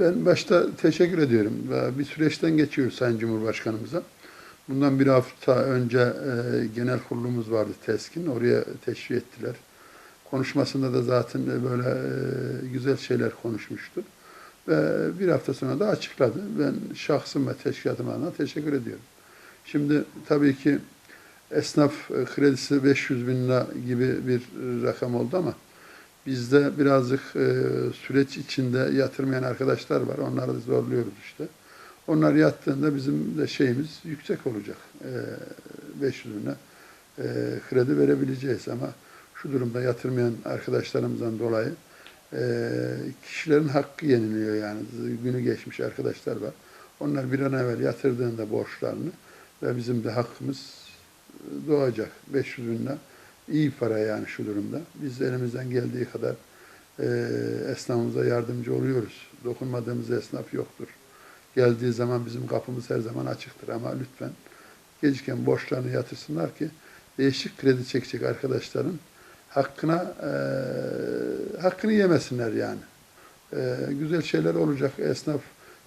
Ben başta teşekkür ediyorum. Bir süreçten geçiyoruz Sayın Cumhurbaşkanımıza. Bundan bir hafta önce e, genel kurulumuz vardı TESK'in. Oraya teşrif ettiler. Konuşmasında da zaten böyle e, güzel şeyler konuşmuştu. Ve bir hafta sonra da açıkladı. Ben şahsım ve teşkilatım adına teşekkür ediyorum. Şimdi tabii ki esnaf e, kredisi 500 bin lira gibi bir rakam oldu ama Bizde birazcık e, süreç içinde yatırmayan arkadaşlar var. Onları da zorluyoruz işte. Onlar yattığında bizim de şeyimiz yüksek olacak. E, 500 bine e, kredi verebileceğiz ama şu durumda yatırmayan arkadaşlarımızdan dolayı e, kişilerin hakkı yeniliyor yani. Günü geçmiş arkadaşlar var. Onlar bir an evvel yatırdığında borçlarını ve bizim de hakkımız doğacak. 500 bin lira iyi para yani şu durumda. Biz elimizden geldiği kadar e, esnafımıza yardımcı oluyoruz. Dokunmadığımız esnaf yoktur. Geldiği zaman bizim kapımız her zaman açıktır ama lütfen geciken borçlarını yatırsınlar ki değişik kredi çekecek arkadaşların hakkına e, hakkını yemesinler yani. E, güzel şeyler olacak. Esnaf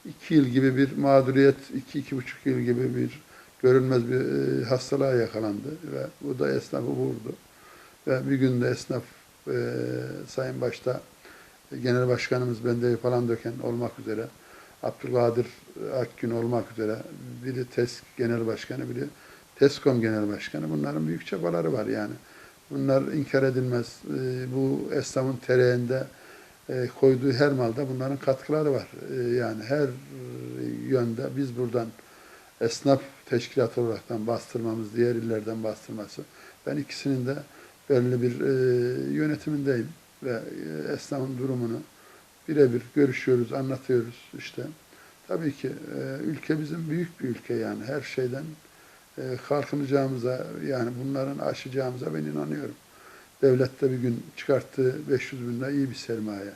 iki yıl gibi bir mağduriyet, iki, iki buçuk yıl gibi bir görünmez bir e, hastalığa yakalandı ve bu da esnafı vurdu. Ve bir günde esnaf e, Sayın Başta e, Genel Başkanımız Bendevi falan döken olmak üzere Abdülkadir Akgün olmak üzere biri TESK Genel Başkanı biri TESKOM Genel Başkanı bunların büyük çabaları var yani. Bunlar inkar edilmez. E, bu esnafın tereğinde koyduğu her malda bunların katkıları var. Yani her yönde biz buradan esnaf teşkilatı olaraktan bastırmamız, diğer illerden bastırması. Ben ikisinin de belli bir e, yönetimindeyim ve e, esnafın durumunu birebir görüşüyoruz, anlatıyoruz işte. Tabii ki e, ülke bizim büyük bir ülke yani her şeyden e, kalkınacağımıza yani bunların aşacağımıza ben inanıyorum. Devlet de bir gün çıkarttığı 500 bin lira iyi bir sermaye.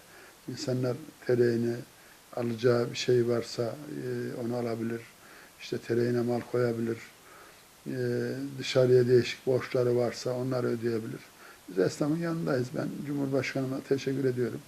İnsanlar tereğini alacağı bir şey varsa e, onu alabilir işte tereyine mal koyabilir, ee, dışarıya değişik borçları varsa onları ödeyebilir. Biz esnafın yanındayız. Ben Cumhurbaşkanıma teşekkür ediyorum.